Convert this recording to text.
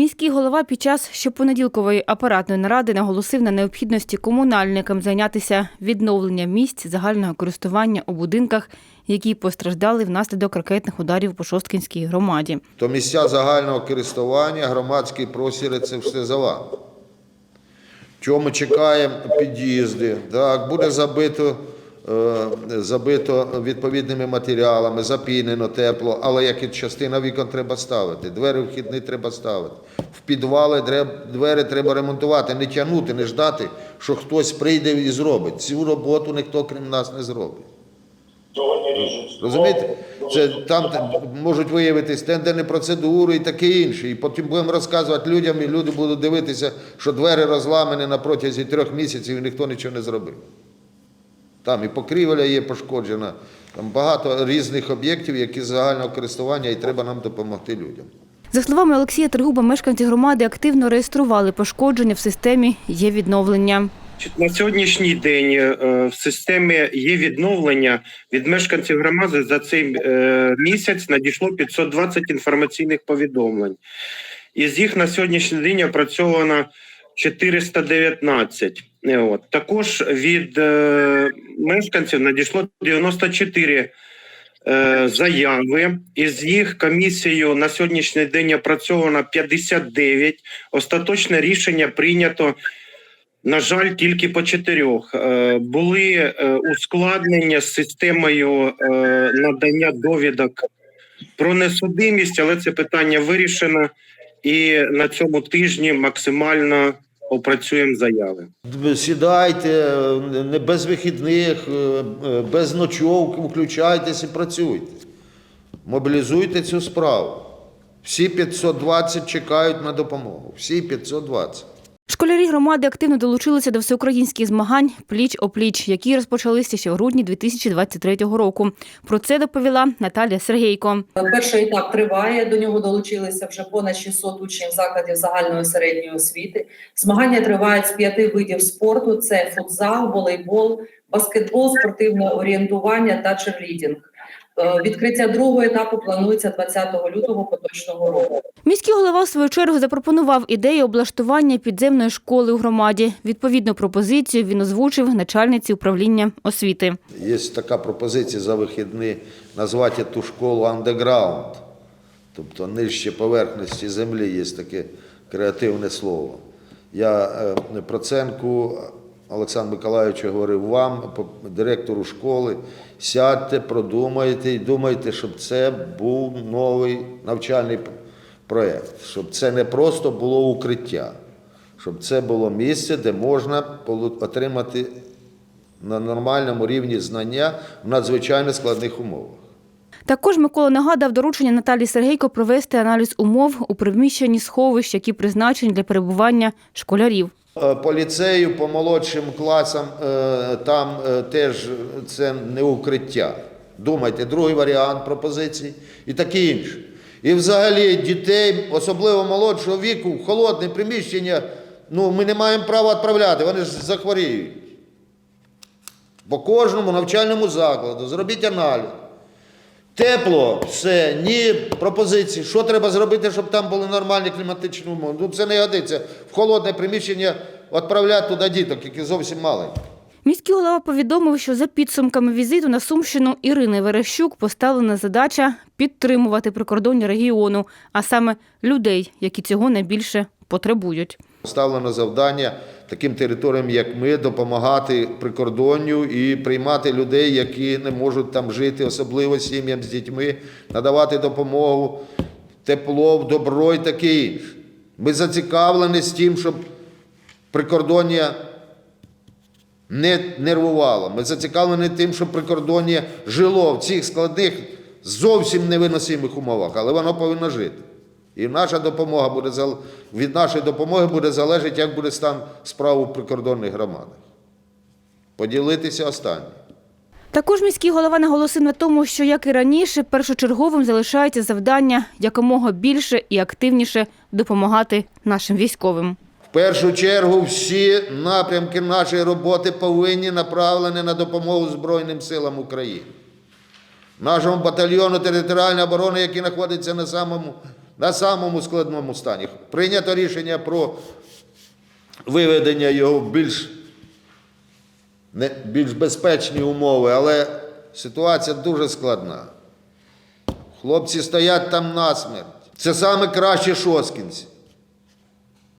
Міський голова під час щопонеділкової апаратної наради наголосив на необхідності комунальникам зайнятися відновленням місць загального користування у будинках, які постраждали внаслідок ракетних ударів по Шосткінській громаді. То місця загального користування, громадські простіри це все за вами. Чому чекаємо під'їзди? Так, буде забито, забито відповідними матеріалами, запінено тепло, але як і частина вікон треба ставити, двері вхідні треба ставити. В підвали двері треба ремонтувати, не тягнути, не ждати, що хтось прийде і зробить. Цю роботу ніхто крім нас не зробить. Розумієте? Це там можуть виявитись тендерні процедури і таке інше. І потім будемо розказувати людям, і люди будуть дивитися, що двері розламані на протязі трьох місяців і ніхто нічого не зробив. Там і покрівля є пошкоджена, там багато різних об'єктів, які загального користування, і треба нам допомогти людям. За словами Олексія Тригуба, мешканці громади активно реєстрували пошкодження в системі є відновлення. На сьогоднішній день е, в системі є відновлення від мешканців громади за цей е, місяць надійшло 520 інформаційних повідомлень. Із їх на сьогоднішній день опрацьовано 419. Е, От. Також від е, мешканців надійшло 94 е, заяви. Із їх комісією на сьогоднішній день опрацьовано 59. Остаточне рішення прийнято на жаль, тільки по чотирьох Е, були е, ускладнення з системою надання довідок про несудимість, але це питання вирішено, і на цьому тижні максимально опрацюємо заяви. Сідайте, не без вихідних, е, е, без ночовок, включайтесь і працюйте. Мобілізуйте цю справу. Всі 520 чекають на допомогу. Всі 520. Школярі громади активно долучилися до всеукраїнських змагань пліч-опліч, які розпочалися ще в грудні 2023 року. Про це доповіла Наталія Сергейко. Перший етап триває. До нього долучилися вже понад 600 учнів закладів загальної середньої освіти. Змагання тривають з п'яти видів спорту: це футзал, волейбол, баскетбол, спортивне орієнтування та черлідінг. Е, Відкриття другого етапу планується 20 лютого поточного року. Міський голова в свою чергу запропонував ідею облаштування підземної школи у громаді. Відповідну пропозицію він озвучив начальниці управління освіти. Є така пропозиція за вихідні назвати ту школу андеграунд, тобто нижче поверхності землі є таке креативне слово. Я е, Проценку Олександру Миколаївичу говорив вам, директору школи, сядьте, продумайте і думайте, щоб це був новий навчальний проєкт, щоб це не просто було укриття, щоб це було місце, де можна отримати на нормальному рівні знання в надзвичайно складних умовах. Також Микола нагадав доручення Наталії Сергейко провести аналіз умов у приміщенні сховищ, які призначені для перебування школярів. Е, По ліцею, по молодшим класам, е, там е, теж це не укриття. Думайте, другий варіант пропозицій і таке інше. І взагалі дітей, особливо молодшого віку, в холодне приміщення, ну, ми не маємо права відправляти, вони ж захворіють. По кожному навчальному закладу зробіть аналіз. Тепло, все, ні пропозиції. Що треба зробити, щоб там були нормальні кліматичні умови? Ну це не годиться. В холодне приміщення відправляти туди діток, які зовсім маленькі. Міський голова повідомив, що за підсумками візиту на Сумщину Ірини Верещук поставлена задача підтримувати прикордоння регіону, а саме людей, які цього найбільше потребують. Ставлено завдання таким територіям, як ми, допомагати прикордонню і приймати людей, які не можуть там жити, особливо сім'ям з дітьми, надавати допомогу, тепло, добро і таке. Ми зацікавлені з тим, щоб прикордоння не нервувало. Ми зацікавлені тим, щоб прикордоння жило в цих складних, зовсім невиносимих умовах, але воно повинно жити. І наша допомога буде від нашої допомоги буде залежати, як буде стан справ у прикордонних громадах. Поділитися останнє. Також міський голова наголосив на тому, що, як і раніше, першочерговим залишається завдання якомога більше і активніше допомагати нашим військовим. В першу чергу всі напрямки нашої роботи повинні направлені на допомогу Збройним силам України. Нашому батальйону територіальної оборони, який знаходиться на самому на самому складному стані. Прийнято рішення про виведення його в більш, не, більш безпечні умови, але ситуація дуже складна. Хлопці стоять там насмерть. Це саме краще шоскінці.